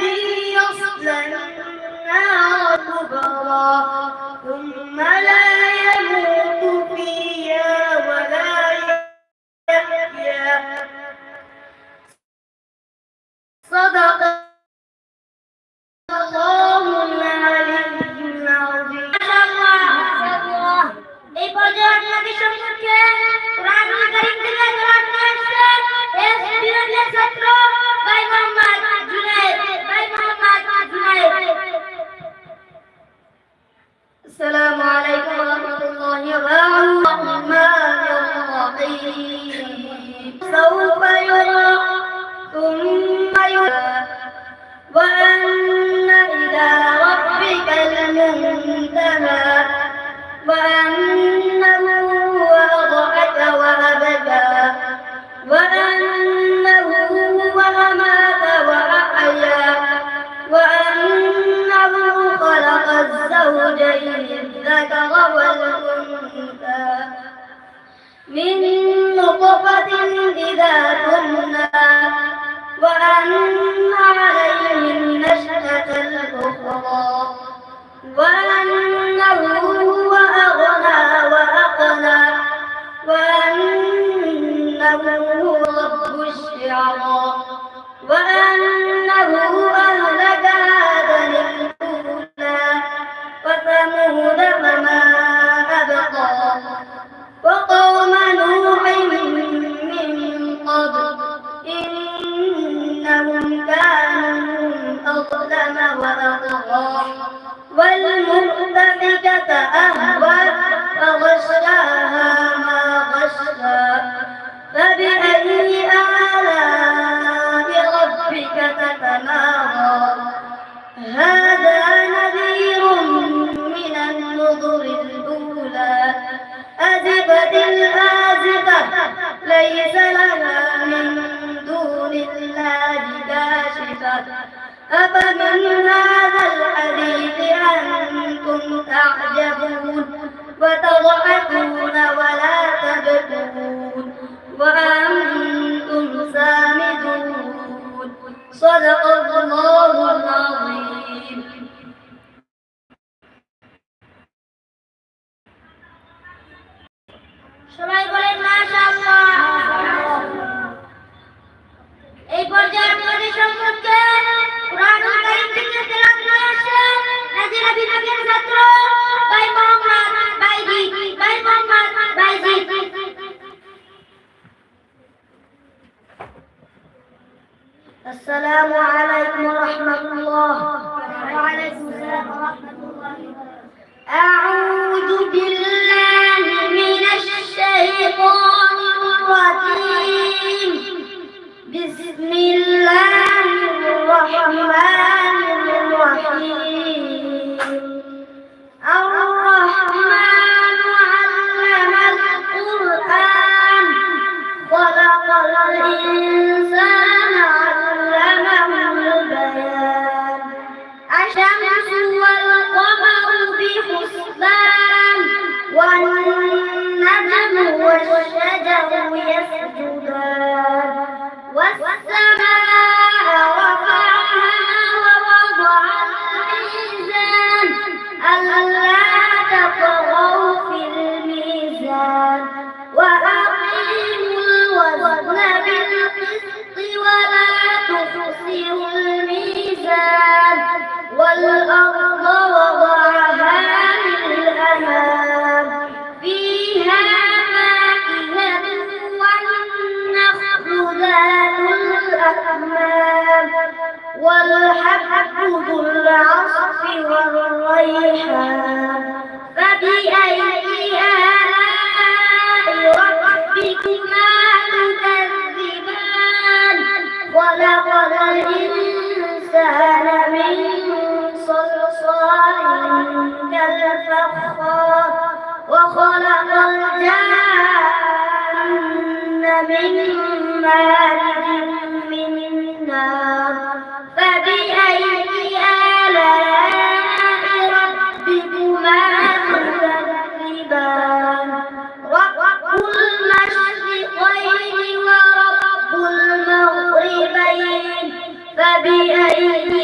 الذي يصلى النار كبرى What? أفمن هذا الحديث أنتم تعجبون وتضحكون ولا تبكون وأنتم سامدون. صدق الله العظيم. السلام عليكم ورحمة الله. وعليكم السلام ورحمة الله أعوذ بالله من الشيطان الرجيم. بسم الله الرحمن الرحيم. الرحمن علم القرآن. خلق الإنسان يخسر الميزان والأرض وضعها للأنام فيها فاكهة والنخل ذات الأكمام. والحب ذو العصف والريحان الإنسان من صلصال كالفخار. وخلق الجن من مارد من نار. Amen.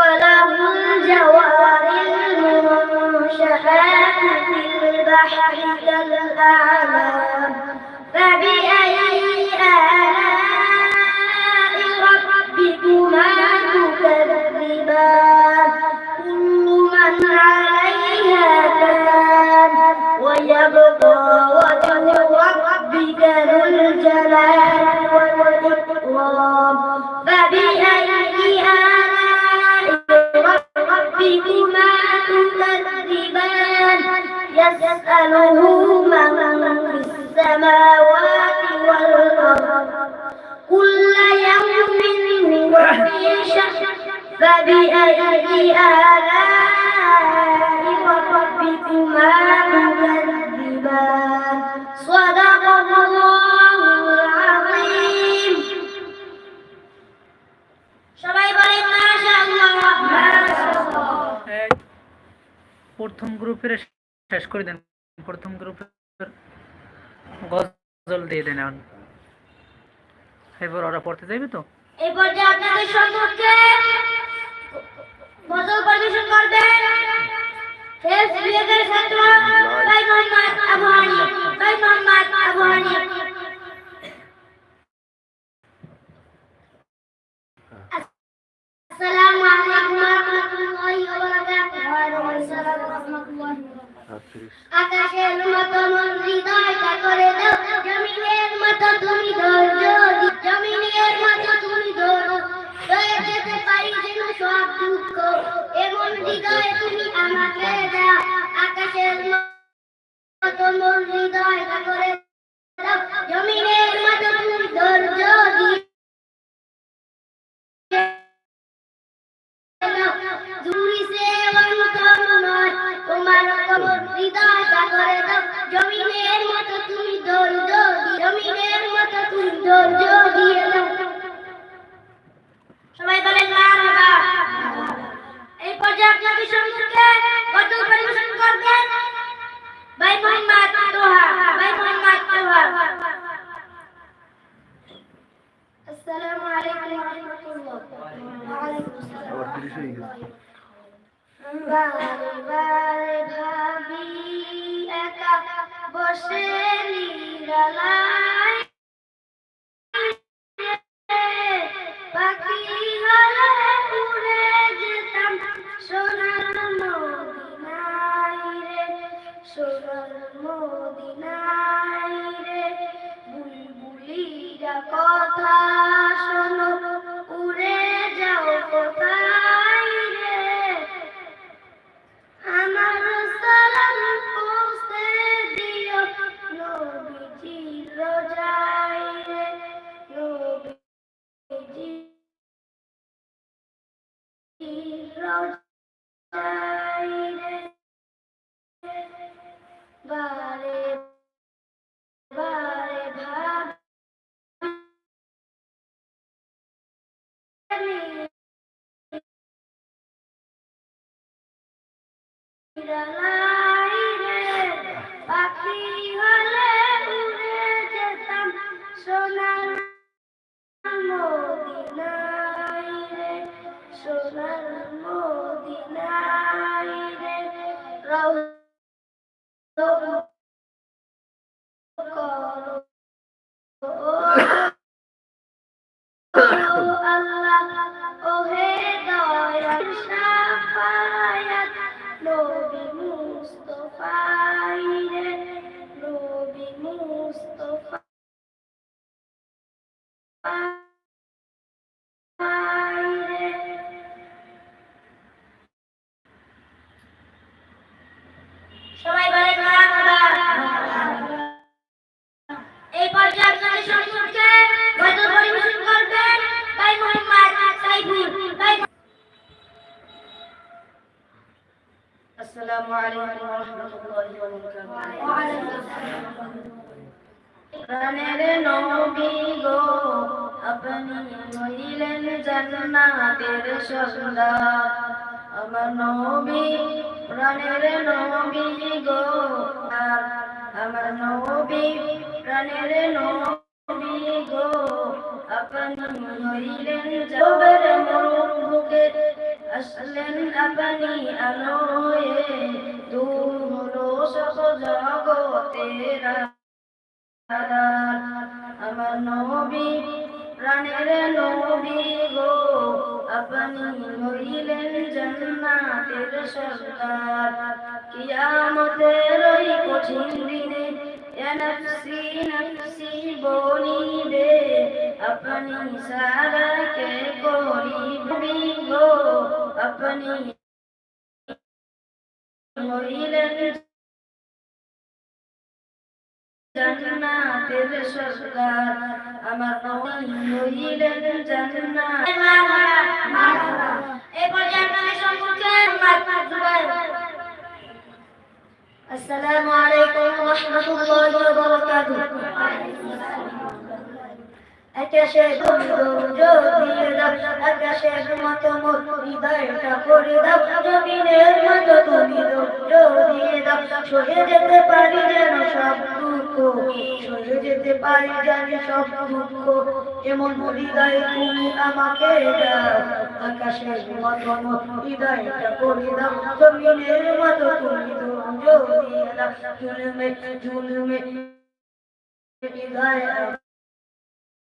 وله الجوار المنشآت في البحر كالأعلام فبأي آلاء ربكما تكذبان؟ كل من عليها فان ويبقى وجه ربك ذو الجلال. يسأله من في السماوات والأرض كل يوم هو في شأن فبأي آلاء ربكما تكذبان صدق الله العظيم সবাই বলেন মাশাআল্লাহ মাশাআল্লাহ এক প্রথম গ্রুপের শেষ করে দেন প্রথম গ্রুপের গজল দিয়ে দেন এখন। এবার ওরা পড়তে যাইবে তো? এই পর্যায়ে আপনাদের সম্মুখে গজল পরিবেশন করবেন ফেস বিভাগের ছাত্র ভাই মোহাম্মদ আবু হানি ভাই মোহাম্মদ আবু হানি আসসালামু আলাইকুম ওয়া রাহমাতুল্লাহি ওয়া বারাকাতুহু। ওয়া আলাইকুম আসসালাম ওয়া মতো হৃদয় করে সোনার মদিনায় রে বুলবুলিরা কথা শোনো। বারে বারে ভাবি। পাখি হলে উড়ে যেতাম সোনার মদিনায় রে, সোনার করো। জান্নাতের সর্দার আমার নবী, প্রাণের নবী গো, আর আমার নবী, প্রাণের নবী গো। আপনি হইলেন জবের মরুভূকে আসলেন আপনি আলো হয়ে দূর হলো সব জগতের আমার নবী প্রাণের নবী গো, আপনি হইলেন জান্নাতের সরকার কিয়ামতের ওই কঠিন দিনে নফসি নফসি বলিবে আপনি সারা কে করিবি গো, আপনি হইলেন জান্নাতের সরকার আমার নবী হইলেন জান্নাত। এই পর্যায়ে আপনাদের সম্মুখে আসসালামু আলাইকুম ওয়া রাহমাতুল্লাহি ওয়া বারাকাতুহু আকাশে দিয়ে দাও। আকাশের হৃদয়টা করে দাও। জমিনের মতো তুমি দিয়ে দাও। সহে যেতে পারি যেন সব দুঃখ সরে যেতে পারি, জানি সব দুঃখ। এমন হৃদয় তুমি আমাকে আকাশের মতন হৃদয়টা করে দাও জমিনের মতো তুমি দাও ঝুলমে ঝুলমে হৃদয়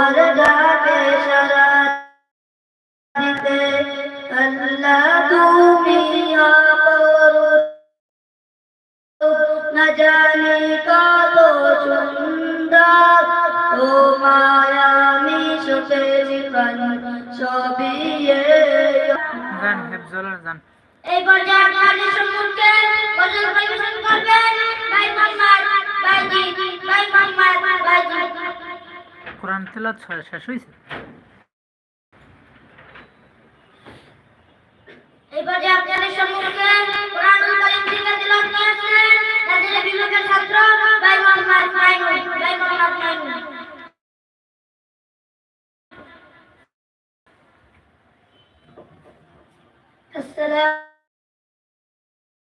তোমার ডাকে সারা দিতে আল্লাহ তুমি অপরূপ। না জানি কত সুন্দর তোমায় আমি সুখে জীবন সবই গান হেফজলের গান এই পর্যায়ে আপনাদের সম্মুখে গজল পরিবেশন করবেন ভাই মোহাম্মদ ভাই মোহাম্মদ ভাইজি কোরআন তেলাত শেষ হয়েছে এই পর্যায়ে আপনাদের সম্মুখে কোরআনুল কারীম থেকে তেলাওয়াত নিয়ে আসছেন নাজিরা বিভাগের ছাত্র ভাই মোহাম্মদ মাইনুল ভাই মোহাম্মদ মাইনুল السلام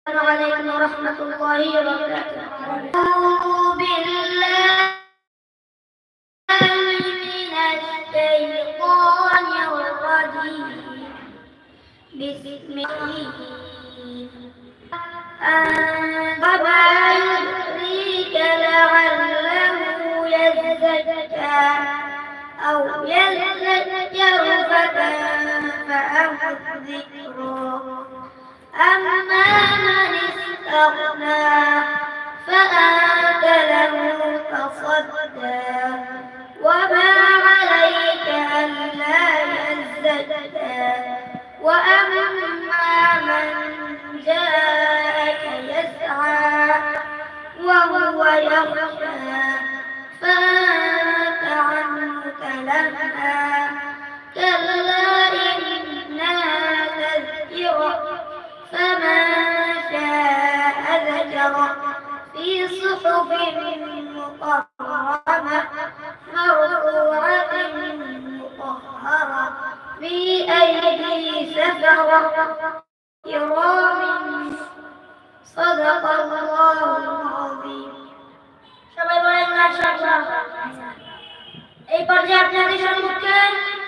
عليكم ورحمة الله وبركاته بسم الله وما يدريك لعله يزكى أو يذكر فتنفعه الذكرى أما من استغنى في صحف مطهرة مرفوعة مطهرة في أيدي سفرة كرام صدق الله العظيم সবাই বলেন মাশাআল্লাহ এই পর্যায়ে আপনাদের সম্মুখে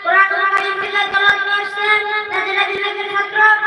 কোরআন কারীম থেকে তেলাওয়াত করছেন নাজিরা বিভাগের ছাত্র